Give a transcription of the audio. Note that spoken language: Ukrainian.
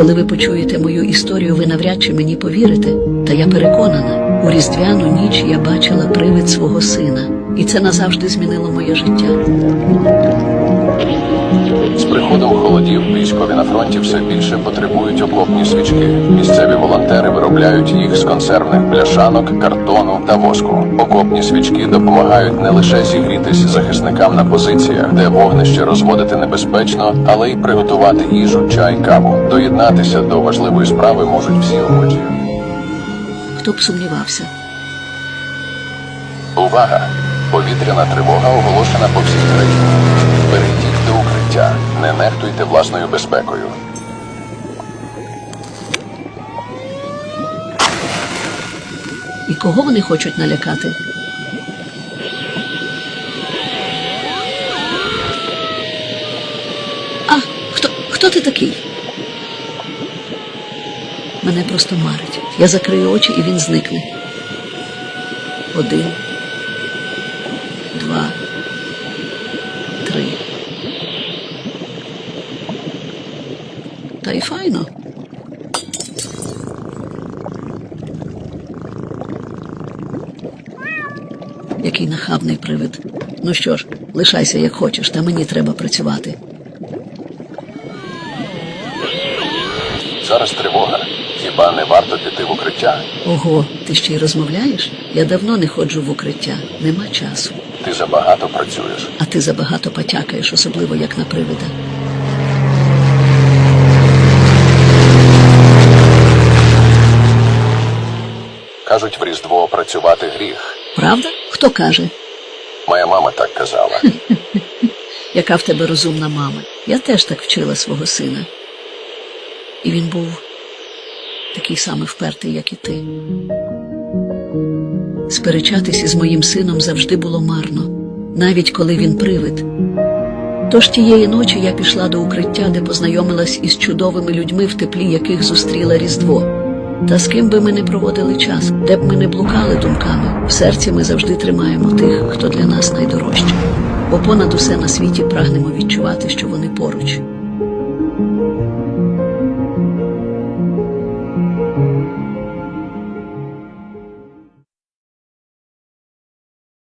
Коли ви почуєте мою історію, ви навряд чи мені повірите. Та я переконана, у різдвяну ніч я бачила привид свого сина, і це назавжди змінило моє життя. З приходом холодів військові на фронті все більше потребують окопні свічки. Волонтери виробляють їх з консервних пляшанок, картону та воску. Окопні свічки допомагають не лише зігрітись захисникам на позиціях, де вогнище розводити небезпечно, але й приготувати їжу, чай, каву. Доєднатися до важливої справи можуть всі охочі. Хто б сумнівався? Увага! Повітряна тривога оголошена по всій країні. Перейдіть до укриття, не нехтуйте власною безпекою. І кого вони хочуть налякати? А, хто, хто ти такий? Мене просто марить. Я закрию очі і він зникне. Один, два, три. Та й файно. Який нахабний привид. Ну що ж, лишайся як хочеш, та мені треба працювати. Зараз тривога. Хіба не варто піти в укриття? Ого, ти ще й розмовляєш? Я давно не ходжу в укриття, нема часу. Ти забагато працюєш. А ти забагато потякаєш, особливо як на привида. Кажуть, в Різдво працювати гріх. Правда? Хто каже? Моя мама так казала. Яка в тебе розумна мама? Я теж так вчила свого сина. І він був такий самий впертий, як і ти. Сперечатись із моїм сином завжди було марно, навіть коли він привид. Тож тієї ночі я пішла до укриття, де познайомилась із чудовими людьми, в теплі яких зустріла Різдво. Та з ким би ми не проводили час, де б ми не блукали думками, в серці ми завжди тримаємо тих, хто для нас найдорожчий. Бо понад усе на світі прагнемо відчувати, що вони поруч.